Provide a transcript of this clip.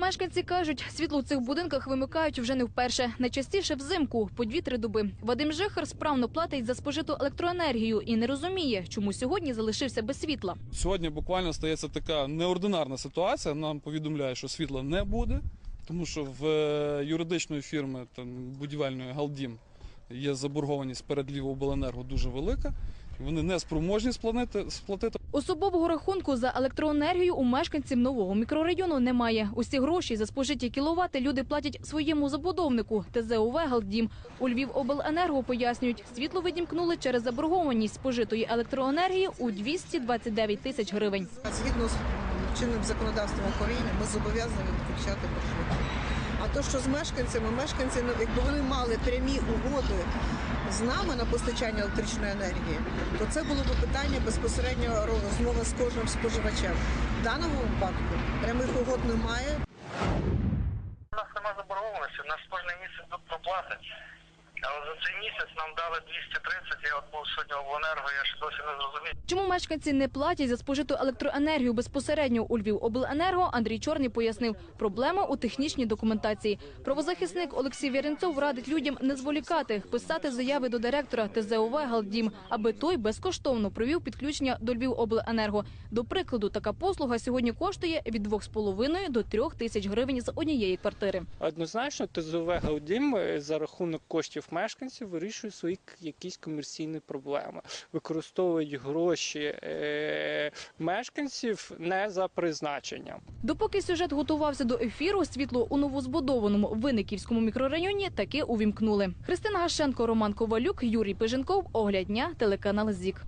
Мешканці кажуть, світло в цих будинках вимикають вже не вперше. Найчастіше взимку по 2-3 доби. Вадим Жихар справно платить за спожиту електроенергію і не розуміє, чому сьогодні залишився без світла. Сьогодні буквально стається така неординарна ситуація. Нам повідомляють, що світла не буде, тому що в е, юридичної фірми там, будівельної Галдім є заборгованість перед Львівобленерго дуже велика. Вони не спроможні сплатити, сплатити. Особового рахунку за електроенергію у мешканців нового мікрорайону немає. Усі гроші за спожиті кіловати люди платять своєму забудовнику ТЗОВ «Галдім». У Львівобленерго пояснюють, світло відімкнули через заборгованість спожитої електроенергії у 229 тисяч гривень. Згідно з чинним законодавством України, ми зобов'язані відключати борги. То, що з мешканцями, мешканці, ну, якби вони мали прямі угоди з нами на постачання електричної енергії, то це було б питання безпосередньо розмови з кожним споживачем. В даному випадку прямих угод немає. У нас немає заборгованості, у нас кожен місяць тут проплати. Але за цей місяць нам дали 230, я от був сьогодні в обленерго, я ще досі не зрозумів. Чому мешканці не платять за спожиту електроенергію безпосередньо у Львівобленерго, Андрій Чорний пояснив, проблема у технічній документації. Правозахисник Олексій Віренцов радить людям не зволікати, писати заяви до директора ТЗОВ «Галдім», аби той безкоштовно провів підключення до Львівобленерго. До прикладу, така послуга сьогодні коштує від 2,5 до 3 тисяч гривень з однієї квартири. Однозначно, ТЗОВ Галдім за рахунок коштів мешканців вирішує свої якісь комерційні проблеми, використовують гроші е, мешканців не за призначенням. Допоки сюжет готувався до ефіру, світло у новозбудованому Винниківському мікрорайоні таки увімкнули. Христина Гашенко, Роман Ковалюк, Юрій Пиженков, Огляд дня, телеканал ЗІК.